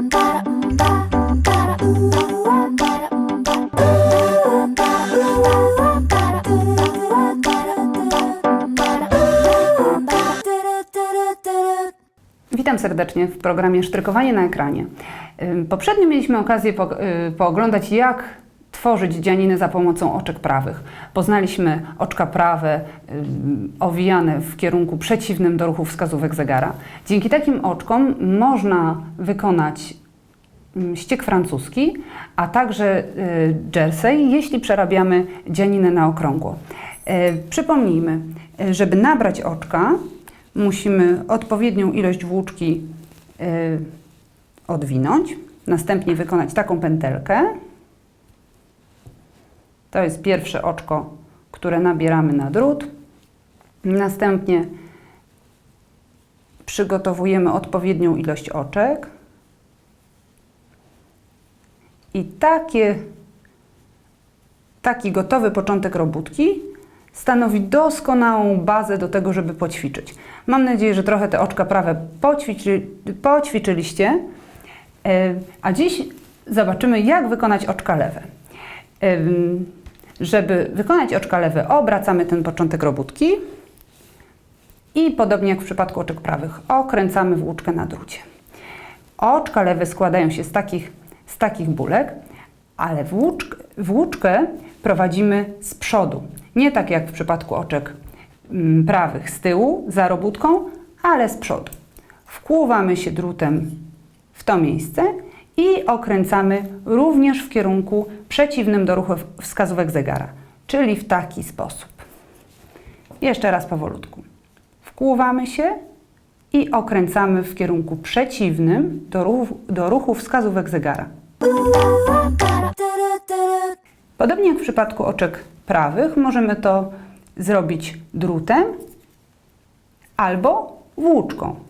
Witam serdecznie w programie Sztrykowanie na ekranie. Poprzednio mieliśmy okazję po, y, pooglądać, jak tworzyć dzianiny za pomocą oczek prawych. Poznaliśmy oczka prawe owijane w kierunku przeciwnym do ruchu wskazówek zegara. Dzięki takim oczkom można wykonać ściek francuski, a także y, jersey, jeśli przerabiamy dzianinę na okrągło. Y, Przypomnijmy, y, żeby nabrać oczka, musimy odpowiednią ilość włóczki y, odwinąć, następnie wykonać taką pętelkę. To jest pierwsze oczko, które nabieramy na drut. Następnie przygotowujemy odpowiednią ilość oczek. I takie, taki gotowy początek robótki stanowi doskonałą bazę do tego, żeby poćwiczyć. Mam nadzieję, że trochę te oczka prawe poćwiczy, poćwiczyliście, E, a dziś zobaczymy, jak wykonać oczka lewe. Żeby wykonać oczka lewe, obracamy ten początek robótki i podobnie jak w przypadku oczek prawych, okręcamy włóczkę na drucie. Oczka lewe składają się z takich, z takich bulek, ale włóczk, włóczkę prowadzimy z przodu. Nie tak jak w przypadku oczek mm, prawych z tyłu, za robótką, ale z przodu. Wkłuwamy się drutem w to miejsce i okręcamy również w kierunku przeciwnym do ruchu wskazówek zegara, czyli w taki sposób. Jeszcze raz powolutku. Wkłuwamy się i okręcamy w kierunku przeciwnym do ruchu, do ruchu wskazówek zegara. Podobnie jak w przypadku oczek prawych, możemy to zrobić drutem albo włóczką.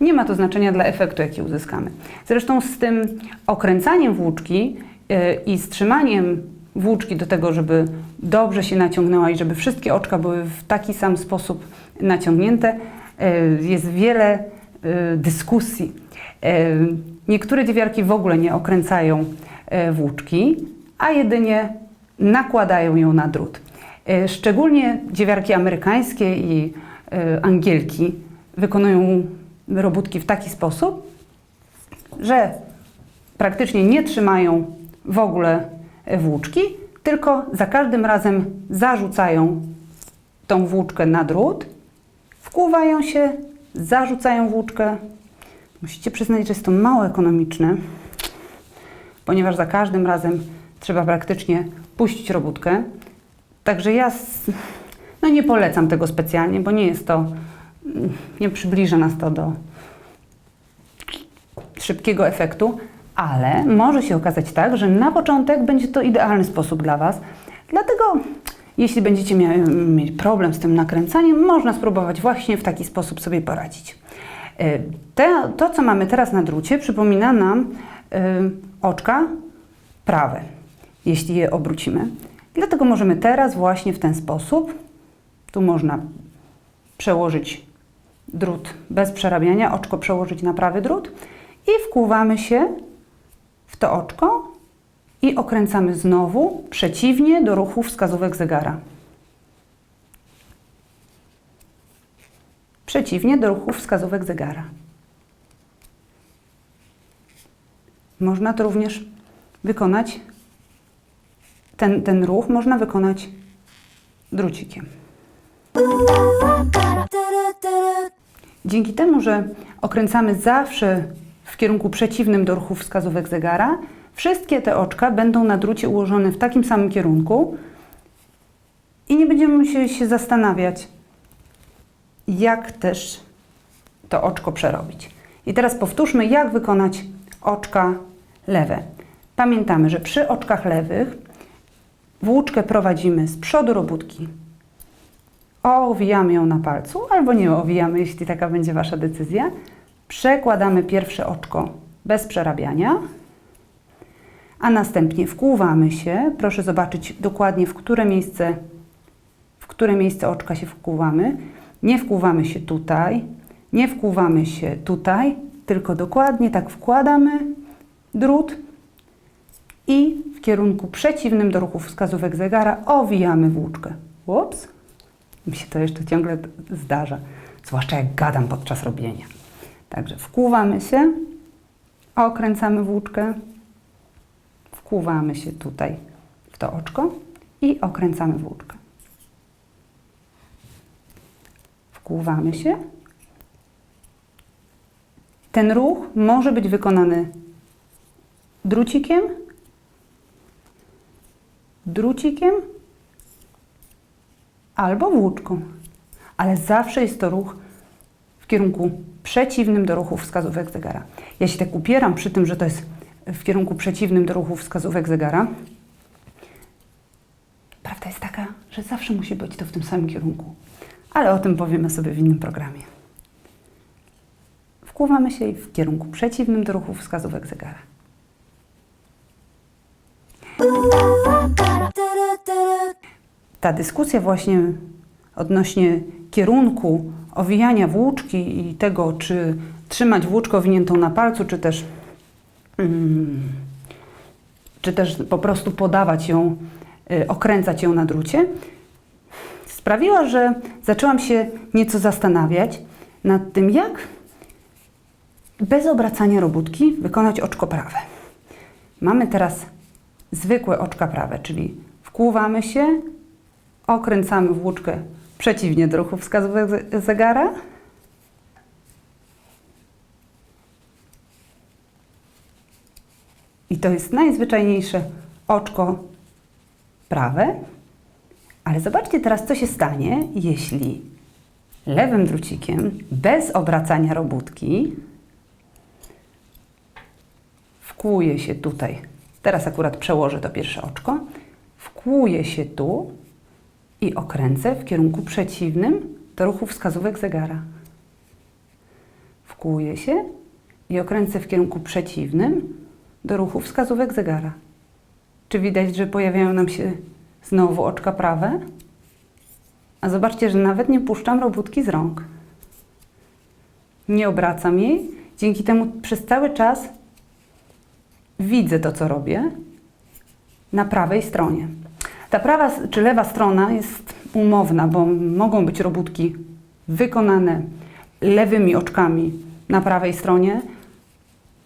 Nie ma to znaczenia dla efektu, jaki uzyskamy. Zresztą z tym okręcaniem włóczki yy, i strzymaniem włóczki do tego, żeby dobrze się naciągnęła i żeby wszystkie oczka były w taki sam sposób naciągnięte, yy, jest wiele yy, dyskusji. Niektóre dziewiarki w ogóle nie okręcają włóczki, a jedynie nakładają ją na drut. Szczególnie dziewiarki amerykańskie i angielki wykonują robótki w taki sposób, że praktycznie nie trzymają w ogóle włóczki, tylko za każdym razem zarzucają tą włóczkę na drut, wkłuwają się, zarzucają włóczkę. Musicie przyznać, że jest to mało ekonomiczne, ponieważ za każdym razem trzeba praktycznie puścić robótkę. Także ja no nie polecam tego specjalnie, bo nie jest to nie przybliża nas to do szybkiego efektu, ale może się okazać tak, że na początek będzie to idealny sposób dla Was. Dlatego, jeśli będziecie mieć problem z tym nakręcaniem, można spróbować właśnie w taki sposób sobie poradzić. Y, Te, to, co mamy teraz na drucie, przypomina nam y, oczka prawe, jeśli je obrócimy. Dlatego możemy teraz właśnie w ten sposób, tu można przełożyć drut bez przerabiania, oczko przełożyć na prawy drut i wkłuwamy się w to oczko i okręcamy znowu przeciwnie do ruchu wskazówek zegara. Przeciwnie do ruchu wskazówek zegara. Można to również wykonać, ten, ten ruch można wykonać drucikiem. Dzięki temu, że okręcamy zawsze w kierunku przeciwnym do ruchu wskazówek zegara, wszystkie te oczka będą na drucie ułożone w takim samym kierunku i nie będziemy musieli się zastanawiać, jak też to oczko przerobić. I teraz powtórzmy, jak wykonać oczka lewe. Pamiętamy, że przy oczkach lewych włóczkę prowadzimy z przodu robótki owijamy ją na palcu, albo nie owijamy, jeśli taka będzie Wasza decyzja. Przekładamy pierwsze oczko bez przerabiania, a następnie wkłuwamy się. Proszę zobaczyć dokładnie, w które miejsce, w które miejsce oczka się wkłuwamy. Nie wkłuwamy się tutaj, nie wkłuwamy się tutaj, tylko dokładnie tak wkładamy drut i w kierunku przeciwnym do ruchów wskazówek zegara owijamy włóczkę. Ups, mi się to jeszcze ciągle zdarza, zwłaszcza jak gadam podczas robienia. Także wkłuwamy się, okręcamy włóczkę, wkłuwamy się tutaj w to oczko i okręcamy włóczkę. Wkłuwamy się. Ten ruch może być wykonany drucikiem, drucikiem albo włóczką, ale zawsze jest to ruch w kierunku przeciwnym do ruchu wskazówek zegara. Ja się tak upieram przy tym, że to jest w kierunku przeciwnym do ruchu wskazówek zegara. Prawda jest taka, że zawsze musi być to w tym samym kierunku, ale o tym powiemy sobie w innym programie. Wkłuwamy się w kierunku przeciwnym do ruchu wskazówek zegara. Ta dyskusja właśnie odnośnie kierunku owijania włóczki i tego, czy trzymać włóczkę owiniętą na palcu, czy też, mm, czy też po prostu podawać ją, y, okręcać ją na drucie, sprawiła, że zaczęłam się nieco zastanawiać nad tym, jak bez obracania robótki wykonać oczko prawe. Mamy teraz zwykłe oczka prawe, czyli wkłuwamy się, okręcamy włóczkę przeciwnie do ruchu wskazówek ze- zegara. I to jest najzwyczajniejsze oczko prawe. Ale zobaczcie teraz, co się stanie, jeśli lewym drucikiem, bez obracania robótki, wkłuje się tutaj. Teraz akurat przełożę to pierwsze oczko. Wkłuje się tu i okręcę w kierunku przeciwnym do ruchu wskazówek zegara. Wkłuję się i okręcę w kierunku przeciwnym do ruchu wskazówek zegara. Czy widać, że pojawiają nam się znowu oczka prawe? A zobaczcie, że nawet nie puszczam robótki z rąk. Nie obracam jej. Dzięki temu przez cały czas widzę to, co robię na prawej stronie. Ta prawa czy lewa strona jest umowna, bo mogą być robótki wykonane lewymi oczkami na prawej stronie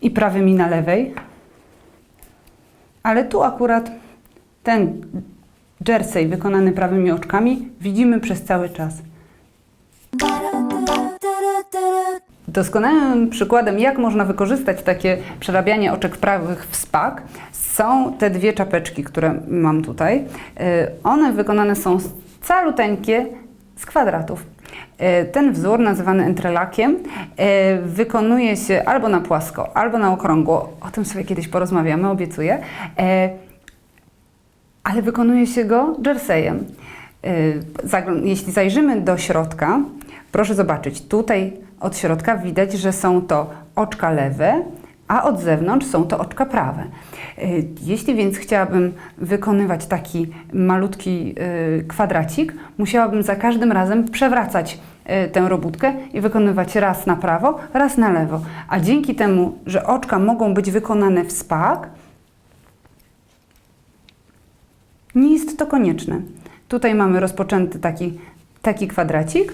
i prawymi na lewej. Ale tu akurat ten jersey wykonany prawymi oczkami widzimy przez cały czas. Doskonałym przykładem, jak można wykorzystać takie przerabianie oczek prawych w spak, są te dwie czapeczki, które mam tutaj. Y, One wykonane są z caluteńkie z kwadratów. Y, Ten wzór, nazywany entrelakiem, y, wykonuje się albo na płasko, albo na okrągło. O tym sobie kiedyś porozmawiamy, obiecuję. Ale wykonuje się go jerseyem. Zagl- Jeśli zajrzymy do środka, proszę zobaczyć, tutaj od środka widać, że są to oczka lewe, a od zewnątrz są to oczka prawe. Y, Jeśli więc chciałabym wykonywać taki malutki y, kwadracik, musiałabym za każdym razem przewracać y, tę robótkę i wykonywać raz na prawo, raz na lewo. A dzięki temu, że oczka mogą być wykonane w spak, nie jest to konieczne. Tutaj mamy rozpoczęty taki, taki kwadracik.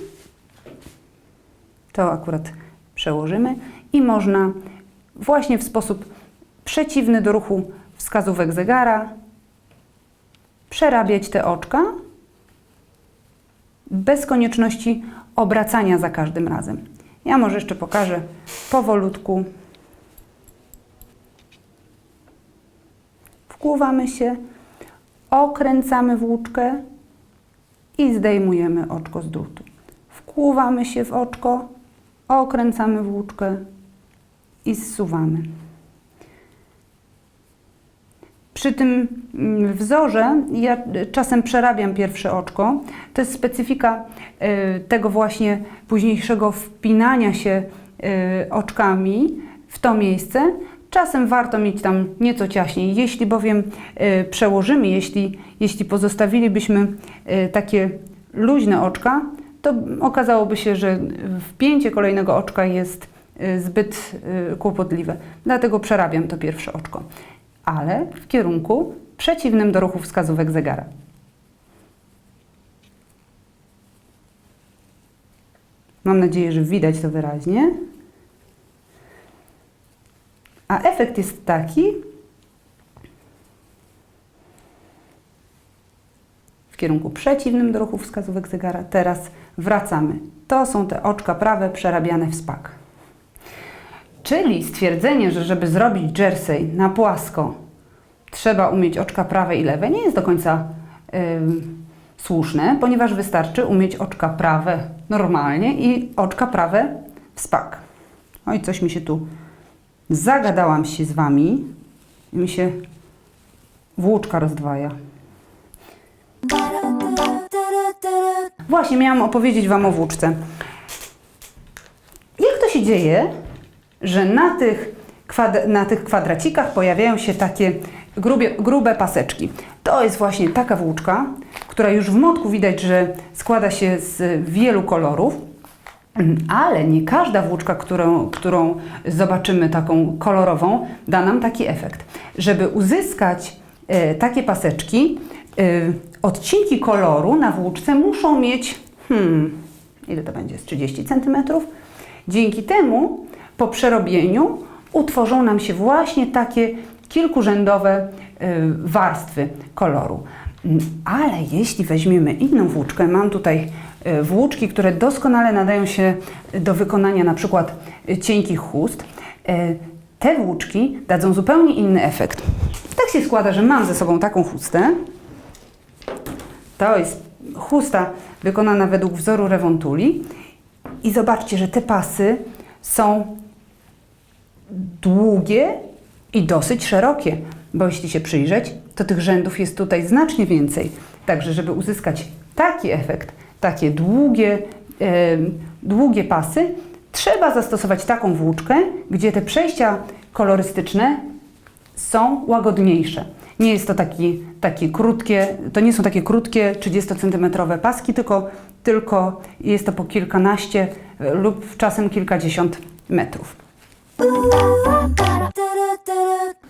To akurat przełożymy i można właśnie w sposób przeciwny do ruchu wskazówek zegara przerabiać te oczka bez konieczności obracania za każdym razem. Ja może jeszcze pokażę powolutku. Wkłuwamy się, okręcamy włóczkę i zdejmujemy oczko z drutu. Wkłuwamy się w oczko, okręcamy włóczkę i zsuwamy. Przy tym mm, wzorze ja czasem przerabiam pierwsze oczko. To jest specyfika y, tego właśnie późniejszego wpinania się y, oczkami w to miejsce. Czasem warto mieć tam nieco ciaśniej. Jeśli bowiem y, przełożymy, jeśli, jeśli pozostawilibyśmy takie luźne oczka, to okazałoby się, że wpięcie kolejnego oczka jest y, zbyt y, kłopotliwe. Dlatego przerabiam to pierwsze oczko. Ale w kierunku przeciwnym do ruchu wskazówek zegara. Mam nadzieję, że widać to wyraźnie. A efekt jest taki, w kierunku przeciwnym do ruchu wskazówek zegara. Teraz wracamy. To są te oczka prawe przerabiane w spak. Czyli stwierdzenie, że żeby zrobić jersey na płasko, trzeba umieć oczka prawe i lewe, nie jest do końca ym, słuszne, ponieważ wystarczy umieć oczka prawe normalnie i oczka prawe w spak. Oj, coś mi się tu zagadałam się z Wami i mi się włóczka rozdwaja. Właśnie miałam opowiedzieć Wam o włóczce. Jak to się dzieje, że na tych, na tych kwadracikach pojawiają się takie grubie, grube paseczki? To jest właśnie taka włóczka, która już w motku widać, że składa się z wielu kolorów, ale nie każda włóczka, którą, którą zobaczymy taką kolorową, da nam taki efekt. Żeby uzyskać e, takie paseczki, odcinki koloru na włóczce muszą mieć, hmm, ile to będzie, z 30 cm. Dzięki temu po przerobieniu utworzą nam się właśnie takie kilkurzędowe e, warstwy koloru. Mm, Ale jeśli weźmiemy inną włóczkę, mam tutaj e, włóczki, które doskonale nadają się do wykonania na przykład cienkich chust. Te włóczki dadzą zupełnie inny efekt. Tak się składa, że mam ze sobą taką chustę. To jest chusta wykonana według wzoru Rewontuli. I zobaczcie, że te pasy są długie i dosyć szerokie, bo jeśli się przyjrzeć, to tych rzędów jest tutaj znacznie więcej. Także, żeby uzyskać taki efekt, takie długie, e, długie pasy, trzeba zastosować taką włóczkę, gdzie te przejścia kolorystyczne są łagodniejsze. Nie jest to taki, takie krótkie, to nie są takie krótkie 30-centymetrowe paski, tylko, tylko jest to po kilkanaście e, lub czasem kilkadziesiąt metrów.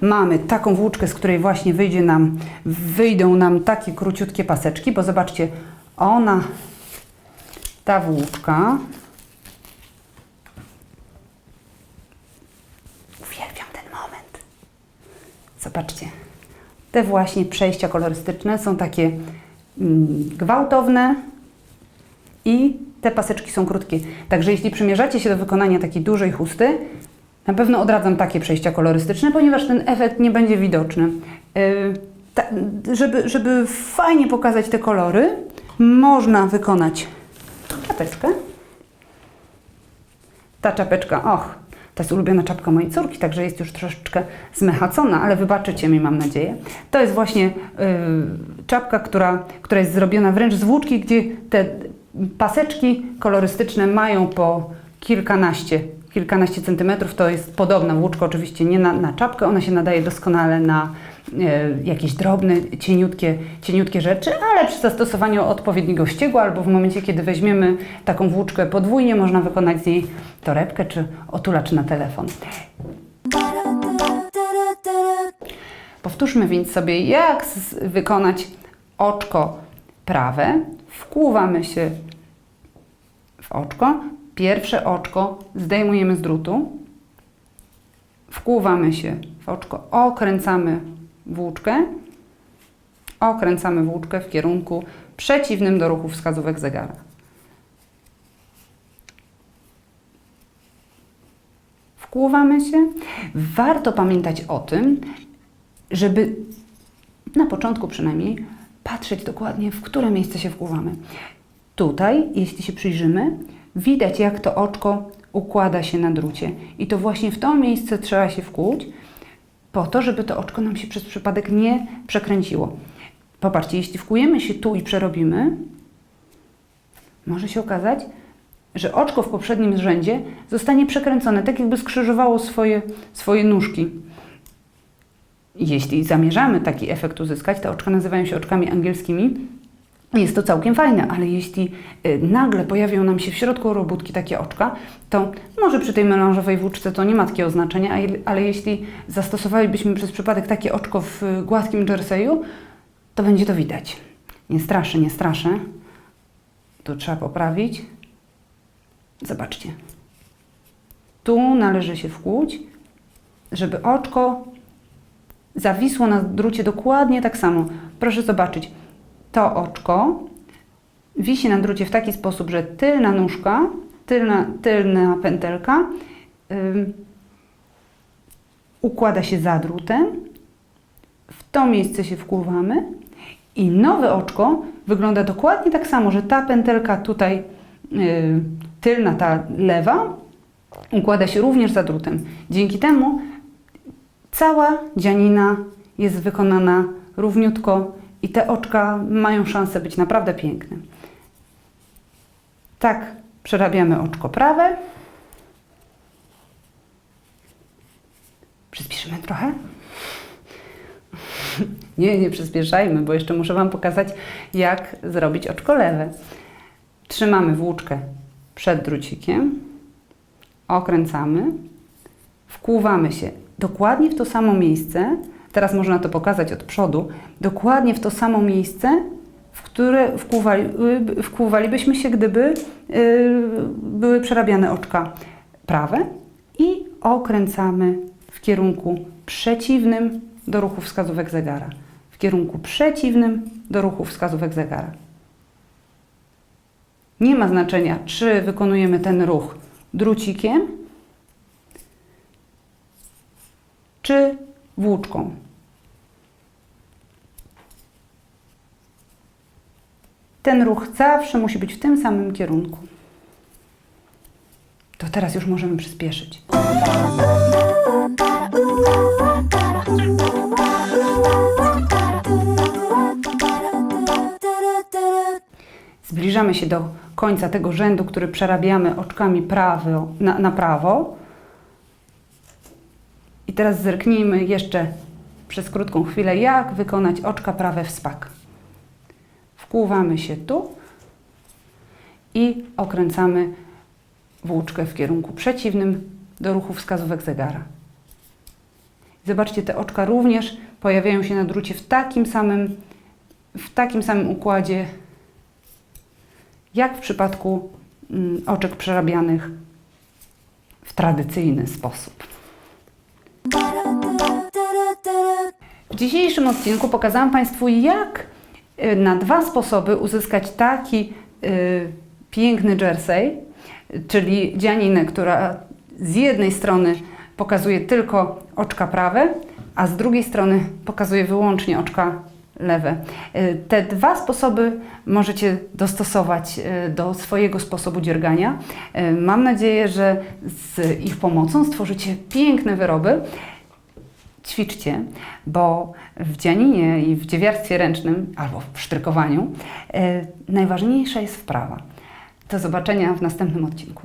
Mamy taką włóczkę, z której właśnie wyjdzie nam, wyjdą nam takie króciutkie paseczki, bo zobaczcie, ona, ta włóczka, uwielbiam ten moment. Zobaczcie, te właśnie przejścia kolorystyczne są takie mm, gwałtowne i te paseczki są krótkie. Także jeśli przymierzacie się do wykonania takiej dużej chusty, na pewno odradzam takie przejścia kolorystyczne, ponieważ ten efekt nie będzie widoczny. Yy, żeby, żeby fajnie pokazać te kolory, można wykonać czapeczkę. Ta czapeczka, och, to jest ulubiona czapka mojej córki, także jest już troszeczkę zmechacona, ale wybaczycie mi, mam nadzieję. To jest właśnie yy, czapka, która, która jest zrobiona wręcz z włóczki, gdzie te paseczki kolorystyczne mają po kilkanaście, kilkanaście centymetrów. To jest podobna włóczka, oczywiście nie na, na czapkę, ona się nadaje doskonale na jakieś drobne, cieniutkie, cieniutkie rzeczy, ale przy zastosowaniu odpowiedniego ściegła albo w momencie, kiedy weźmiemy taką włóczkę podwójnie, można wykonać z niej torebkę czy otulacz na telefon. Powtórzmy więc sobie, jak wykonać oczko prawe. Wkłuwamy się w oczko. Pierwsze oczko zdejmujemy z drutu. Wkłuwamy się w oczko, okręcamy włóczkę. Okręcamy włóczkę w kierunku przeciwnym do ruchu wskazówek zegara. Wkłuwamy się. Warto pamiętać o tym, żeby na początku przynajmniej patrzeć dokładnie, w które miejsce się wkłuwamy. Tutaj, jeśli się przyjrzymy, widać jak to oczko układa się na drucie. I to właśnie w to miejsce trzeba się wkłuć, po to, żeby to oczko nam się przez przypadek nie przekręciło. Popatrzcie, jeśli wkujemy się tu i przerobimy, może się okazać, że oczko w poprzednim rzędzie zostanie przekręcone, tak jakby skrzyżowało swoje, swoje nóżki. Jeśli zamierzamy taki efekt uzyskać, te oczka nazywają się oczkami angielskimi, jest to całkiem fajne, ale jeśli y, nagle pojawią nam się w środku robótki takie oczka, to może przy tej melanżowej włóczce to nie ma takiego znaczenia, ale jeśli zastosowalibyśmy przez przypadek takie oczko w gładkim jerseyu, to będzie to widać. Nie straszę, nie straszę. Tu trzeba poprawić. Zobaczcie. Tu należy się wkłuć, żeby oczko zawisło na drucie dokładnie tak samo. Proszę zobaczyć, to oczko wisi na drucie w taki sposób, że tylna nóżka, tylna, tylna pętelka ym, układa się za drutem, w to miejsce się wkłuwamy i nowe oczko wygląda dokładnie tak samo, że ta pętelka tutaj yy, tylna, ta lewa układa się również za drutem. Dzięki temu cała dzianina jest wykonana równiutko i te oczka mają szansę być naprawdę piękne. Tak przerabiamy oczko prawe. Przyspieszymy trochę. Nie, nie przyspieszajmy, bo jeszcze muszę Wam pokazać, jak zrobić oczko lewe. Trzymamy włóczkę przed drucikiem, okręcamy, wkłuwamy się dokładnie w to samo miejsce. Teraz można to pokazać od przodu. Dokładnie w to samo miejsce, w które wkłuwali, y, wkłuwalibyśmy się, gdyby y, były przerabiane oczka prawe i okręcamy w kierunku przeciwnym do ruchu wskazówek zegara. W kierunku przeciwnym do ruchu wskazówek zegara. Nie ma znaczenia, czy wykonujemy ten ruch drucikiem, czy włóczką. Ten ruch zawsze musi być w tym samym kierunku. To teraz już możemy przyspieszyć. Zbliżamy się do końca tego rzędu, który przerabiamy oczkami prawo, na, na prawo. I teraz zerknijmy jeszcze przez krótką chwilę, jak wykonać oczka prawe w spak. Wkłuwamy się tu i okręcamy włóczkę w kierunku przeciwnym do ruchu wskazówek zegara. Zobaczcie, te oczka również pojawiają się na drucie w takim samym, w takim samym układzie, jak w przypadku mm, oczek przerabianych w tradycyjny sposób. W dzisiejszym odcinku pokazałam Państwu, jak y, na dwa sposoby uzyskać taki y, piękny jersey, czyli dzianinę, która z jednej strony pokazuje tylko oczka prawe, a z drugiej strony pokazuje wyłącznie oczka lewe. Y, Te dwa sposoby możecie dostosować y, do swojego sposobu dziergania. Y, Mam nadzieję, że z ich pomocą stworzycie piękne wyroby ćwiczcie, bo w dzianinie i w dziewiarstwie ręcznym albo w sztrykowaniu najważniejsza jest wprawa. Do zobaczenia w następnym odcinku.